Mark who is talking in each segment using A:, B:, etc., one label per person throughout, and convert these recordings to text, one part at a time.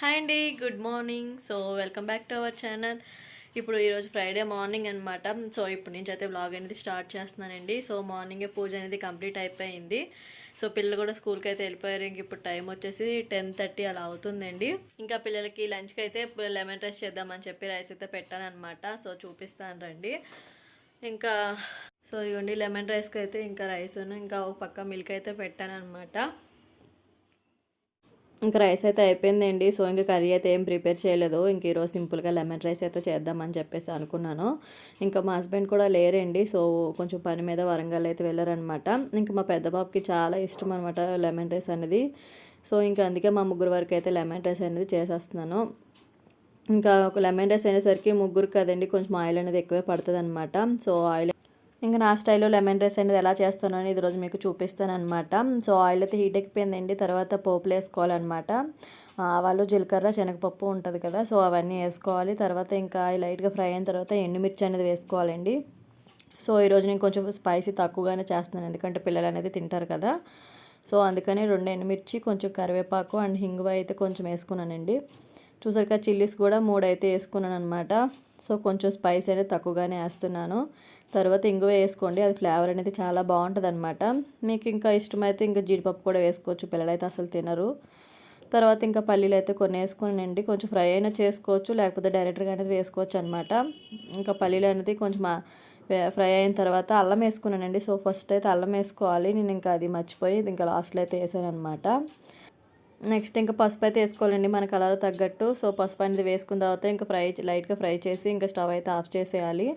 A: Hi అండి good morning. So welcome back to our channel. ఇప్పుడు ఈరోజు ఫ్రైడే మార్నింగ్ అనమాట సో ఇప్పుడు నుంచి అయితే వ్లాగ్ అనేది స్టార్ట్ చేస్తున్నానండి. సో మార్నింగే పూజ అనేది కంప్లీట్ అయిపోయింది. సో పిల్లలు కూడా స్కూల్కి అయితే వెళ్ళిపోయారు. ఇంక ఇప్పుడు టైం వచ్చేసి టెన్ థర్టీ అలా అవుతుందండి. ఇంకా పిల్లలకి లంచ్కి అయితే లెమన్ రైస్ చేద్దామని చెప్పి రైస్ అయితే పెట్టాను అనమాట సో చూపిస్తాను రండి. ఇంకా సో ఇవ్వండి లెమన్ రైస్కి అయితే ఇంకా రైస్ను ఇంకా ఒక పక్క మిల్క్ అయితే పెట్టాను అనమాట ఇంకా రైస్ అయితే అయిపోయిందండి. సో ఇంకా కర్రీ అయితే ఏం ప్రిపేర్ చేయలేదు. ఇంక ఈరోజు సింపుల్గా లెమన్ రైస్ అయితే చేద్దామని చెప్పేసి అనుకున్నాను. ఇంకా మా హస్బెండ్ కూడా లేరండి. సో కొంచెం పని మీద వరంగల్ అయితే వెళ్ళారనమాట ఇంకా మా పెద్ద బాబుకి చాలా ఇష్టం అనమాట లెమన్ రైస్ అనేది. సో ఇంకా అందుకే మా ముగ్గురు వరకు అయితే లెమన్ రైస్ అనేది చేసేస్తున్నాను. ఇంకా ఒక లెమన్ రైస్ అయినసరికి ముగ్గురు కదండి కొంచెం ఆయిల్ అనేది ఎక్కువే పడుతుంది అనమాట సో ఆయిల్ ఇంకా నా స్టైల్లో లెమన్ రైస్ అనేది ఎలా చేస్తానో అని ఈరోజు మీకు చూపిస్తాను అనమాట సో ఆయిల్ అయితే హీట్ ఎక్కిపోయిందండి తర్వాత పోపులు వేసుకోవాలన్నమాట. ఆవాలు జీలకర్ర శనగపప్పు ఉంటుంది కదా సో అవన్నీ వేసుకోవాలి. తర్వాత ఇంకా లైట్గా ఫ్రై అయిన తర్వాత ఎండుమిర్చి అనేది వేసుకోవాలండి. సో ఈరోజు నేను కొంచెం స్పైసీ తక్కువగానే చేస్తున్నాను ఎందుకంటే పిల్లలు అనేది తింటారు కదా. సో అందుకని రెండు ఎండుమిర్చి కొంచెం కరివేపాకు అండ్ హింగువ అయితే కొంచెం వేసుకున్నానండి. చూసారు చిల్లీస్ కూడా మూడు అయితే వేసుకున్నాను అనమాట సో కొంచెం స్పైస్ అనేది తక్కువగానే వేస్తున్నాను. తర్వాత ఇంగువ వేసుకోండి. అది ఫ్లేవర్ అనేది చాలా బాగుంటుంది అనమాట మీకు ఇంకా ఇష్టమైతే ఇంకా జీడిపప్పు కూడా వేసుకోవచ్చు. పిల్లలైతే అసలు తినరు. తర్వాత ఇంకా పల్లీలు అయితే కొన్ని వేసుకునండి కొంచెం ఫ్రై అయినా చేసుకోవచ్చు. లేకపోతే డైరెక్ట్గా అనేది వేసుకోవచ్చు అనమాట ఇంకా పల్లీలు అనేది కొంచెం ఫ్రై అయిన తర్వాత అల్లం వేసుకున్నానండి. సో ఫస్ట్ అయితే అల్లం వేసుకోవాలి. నేను ఇంకా అది మర్చిపోయి ఇంకా లాస్ట్లో అయితే వేసాను అనమాట నెక్స్ట్ ఇంకా పసుపు అయితే వేసుకోవాలండి మన కలర్ తగ్గట్టు. సో పసుపు అనేది వేసుకున్న తర్వాత ఇంకా ఫ్రై లైట్గా ఫ్రై చేసి ఇంకా స్టవ్ అయితే ఆఫ్ చేసేయాలి.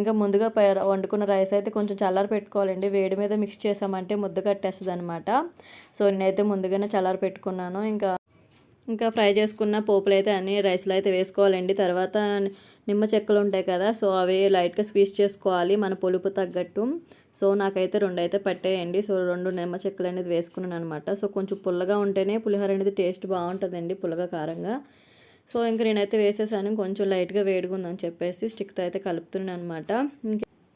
A: ఇంకా ముందుగా వండుకున్న రైస్ అయితే కొంచెం చల్లారి పెట్టుకోవాలండి. వేడి మీద మిక్స్ చేసామంటే ముద్ద కట్టేస్తుంది అనమాట సో నేనైతే ముందుగానే చల్లారి పెట్టుకున్నాను. ఇంకా ఇంకా ఫ్రై చేసుకున్న పోపులు అయితే అన్ని రైస్లో అయితే వేసుకోవాలండి. తర్వాత నిమ్మ చెక్కలు ఉంటాయి కదా సో అవి లైట్గా స్వీస్ చేసుకోవాలి మన పులుపు తగ్గట్టు. సో నాకైతే రెండు అయితే పట్టేయండి. సో రెండు నిమ్మ చెక్కలు అనేది వేసుకున్నాను అనమాట సో కొంచెం పుల్లగా ఉంటేనే పులిహోర అనేది టేస్ట్ బాగుంటుందండి పుల్లగా కారంగా. సో ఇంక నేనైతే వేసేసాను. కొంచెం లైట్గా వేడిగా ఉందని చెప్పేసి స్టిక్తో అయితే కలుపుతున్నాను అనమాట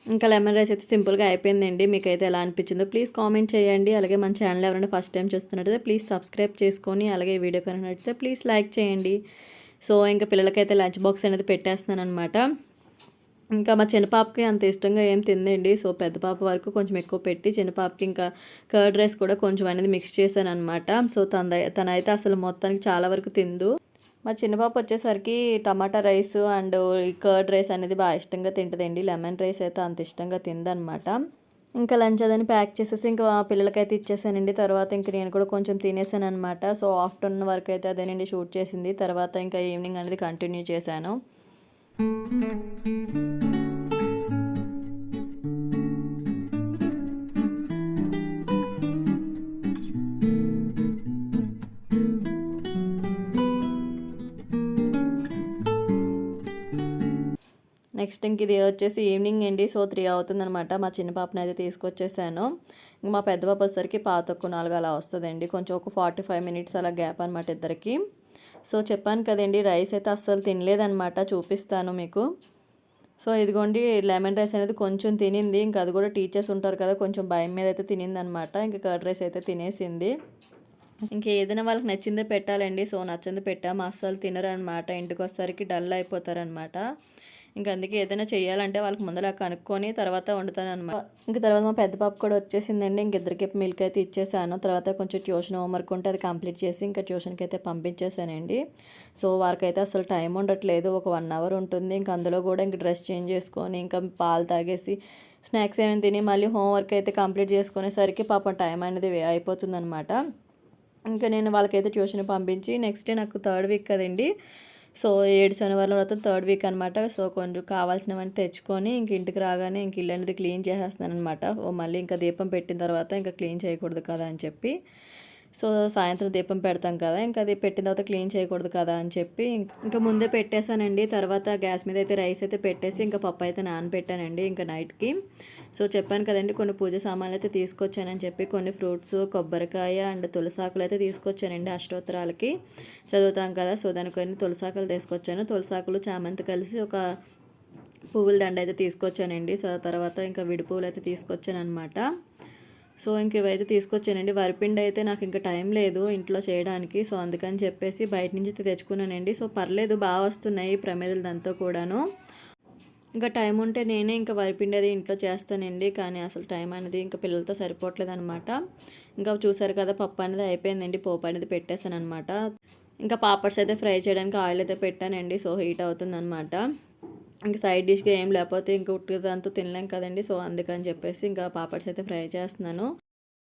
A: ఇంకా లెమన్ రైస్ అయితే సింపుల్గా అయిపోయిందండి. మీకు అయితే ఎలా అనిపించిందో ప్లీజ్ కామెంట్ చేయండి. అలాగే మన ఛానల్ ఎవరైనా ఫస్ట్ టైం చూస్తున్నట్టయితే ప్లీజ్ సబ్స్క్రైబ్ చేసుకొని అలాగే వీడియో కనుక ప్లీజ్ లైక్ చేయండి. సో ఇంకా పిల్లలకైతే లంచ్ బాక్స్ అనేది పెట్టేస్తున్నాను అనమాట ఇంకా మా చిన్నపాపకి అంత ఇష్టంగా ఏం తిందండి సో పెద్ద పాప వరకు కొంచెం ఎక్కువ పెట్టి చిన్నపాపకి ఇంకా కర్డ్ రైస్ కూడా కొంచెం అనేది మిక్స్ చేశాను అనమాట సో తన తనైతే అసలు మొత్తానికి చాలా వరకు తిందు. మా చిన్నపాప వచ్చేసరికి టమాటా రైస్ అండ్ ఈ కర్డ్ రైస్ అనేది బాగా ఇష్టంగా తింటుందండి. లెమన్ రైస్ అయితే అంత ఇష్టంగా తిందనమాట ఇంకా లంచ్ అదని ప్యాక్ చేసేసి ఇంకా పిల్లలకైతే ఇచ్చేసానండి. తర్వాత ఇంక నేను కూడా కొంచెం తినేసాను అనమాట సో ఆఫ్టర్నూన్ వరకు అయితే అదేనండి షూట్ చేసింది. తర్వాత ఇంకా ఈవినింగ్ అనేది కంటిన్యూ చేశాను. నెక్స్ట్ ఇంక ఇది వచ్చేసి ఈవినింగ్ అండి. సో త్రీ అవుతుందనమాట మా చిన్న పాపని అయితే తీసుకొచ్చేసాను. ఇంక మా పెద్ద పాప వచ్చేసరికి పాతొక్కు నాలుగు అలా వస్తుందండి. కొంచెం ఒక ఫార్టీ ఫైవ్ మినిట్స్ అలా గ్యాప్ అనమాట ఇద్దరికి. సో చెప్పాను కదండి రైస్ అయితే అస్సలు తినలేదనమాట చూపిస్తాను మీకు. సో ఇదిగోండి లెమన్ రైస్ అనేది కొంచెం తినింది. ఇంకా అది కూడా టీచర్స్ ఉంటారు కదా కొంచెం భయం మీద అయితే తినింది అనమాట ఇంకా కర్డ్ రైస్ అయితే తినేసింది. ఇంకా ఏదైనా వాళ్ళకి నచ్చిందే పెట్టాలండి. సో నచ్చింది పెట్టాము. అస్సలు తినరనమాట ఇంటికి వచ్చేసరికి డల్ అయిపోతారనమాట ఇంకా అందుకే ఏదైనా చేయాలంటే వాళ్ళకి ముందర కనుక్కొని తర్వాత వండుతాను అనమాట ఇంకా తర్వాత మా పెద్ద పాప కూడా వచ్చేసిందండి. ఇంక ఇద్దరికి మిల్క్ అయితే ఇచ్చేసాను. తర్వాత కొంచెం ట్యూషన్ హోంవర్క్ ఉంటే అది కంప్లీట్ చేసి ఇంకా ట్యూషన్కి అయితే పంపించేసానండి. సో వారికి అయితే అసలు టైం ఉండట్లేదు. ఒక వన్ అవర్ ఉంటుంది. ఇంకా అందులో కూడా ఇంక డ్రెస్ చేంజ్ చేసుకొని ఇంకా పాలు తాగేసి స్నాక్స్ ఏమైనా తిని మళ్ళీ హోంవర్క్ అయితే కంప్లీట్ చేసుకునేసరికి పాపం టైం అనేది అయిపోతుందనమాట ఇంకా నేను వాళ్ళకైతే ట్యూషన్ పంపించి నెక్స్ట్ డే నాకు థర్డ్ వీక్ కదండి. సో ఏడు శనివారం తర్వాత థర్డ్ వీక్ అనమాట సో కొంచెం కావాల్సినవన్నీ తెచ్చుకొని ఇంక ఇంటికి రాగానే ఇంక ఇల్లు అనేది క్లీన్ చేసేస్తాను అనమాట మళ్ళీ ఇంకా దీపం పెట్టిన తర్వాత ఇంకా క్లీన్ చేయకూడదు కదా అని చెప్పి. సో సాయంత్రం దీపం పెడతాం కదా ఇంకా అది పెట్టిన తర్వాత క్లీన్ చేయకూడదు కదా అని చెప్పి ఇంకా ముందే పెట్టేశానండి. తర్వాత గ్యాస్ మీద అయితే రైస్ అయితే పెట్టేసి ఇంకా పప్పు అయితే నానబెట్టానండి ఇంకా నైట్కి. సో చెప్పాను కదండి కొన్ని పూజ సామాన్లు అయితే తీసుకొచ్చానని చెప్పి కొన్ని ఫ్రూట్స్ కొబ్బరికాయ అండ్ తులసాకులు అయితే తీసుకొచ్చానండి అష్టోత్తరాలకి. చదువుతాం కదా సో దానికొని కొన్ని తులసాకులు తీసుకొచ్చాను. తులసాకులు చామంతి కలిసి ఒక పువ్వుల దండ అయితే తీసుకొచ్చానండి. సో తర్వాత ఇంకా విడి పువ్వులు అయితే తీసుకొచ్చాను అనమాట సో ఇంక ఇవైతే తీసుకొచ్చానండి. వరిపిండి అయితే నాకు ఇంకా టైం లేదు ఇంట్లో చేయడానికి. సో అందుకని చెప్పేసి బయట నుంచి అయితే తెచ్చుకున్నానండి. సో పర్లేదు బాగా వస్తున్నాయి ప్రమేదలు దాంతో కూడాను. ఇంకా టైం ఉంటే నేనే ఇంకా వరిపిండి అది ఇంట్లో చేస్తానండి. కానీ అసలు టైం అనేది ఇంకా పిల్లలతో సరిపోవట్లేదు అనమాట ఇంకా చూసారు కదా పప్పు అనేది అయిపోయిందండి. పోపు అనేది పెట్టేశాను అనమాట ఇంకా పాపడ్స్ అయితే ఫ్రై చేయడానికి ఆయిల్ అయితే పెట్టానండి. సో హీట్ అవుతుందన్నమాట ఇంకా సైడ్ డిష్గా ఏం లేకపోతే ఇంకా దాంతో తినలేం కదండి. సో అందుకని చెప్పేసి ఇంకా పాపడ్స్ అయితే ఫ్రై చేస్తున్నాను.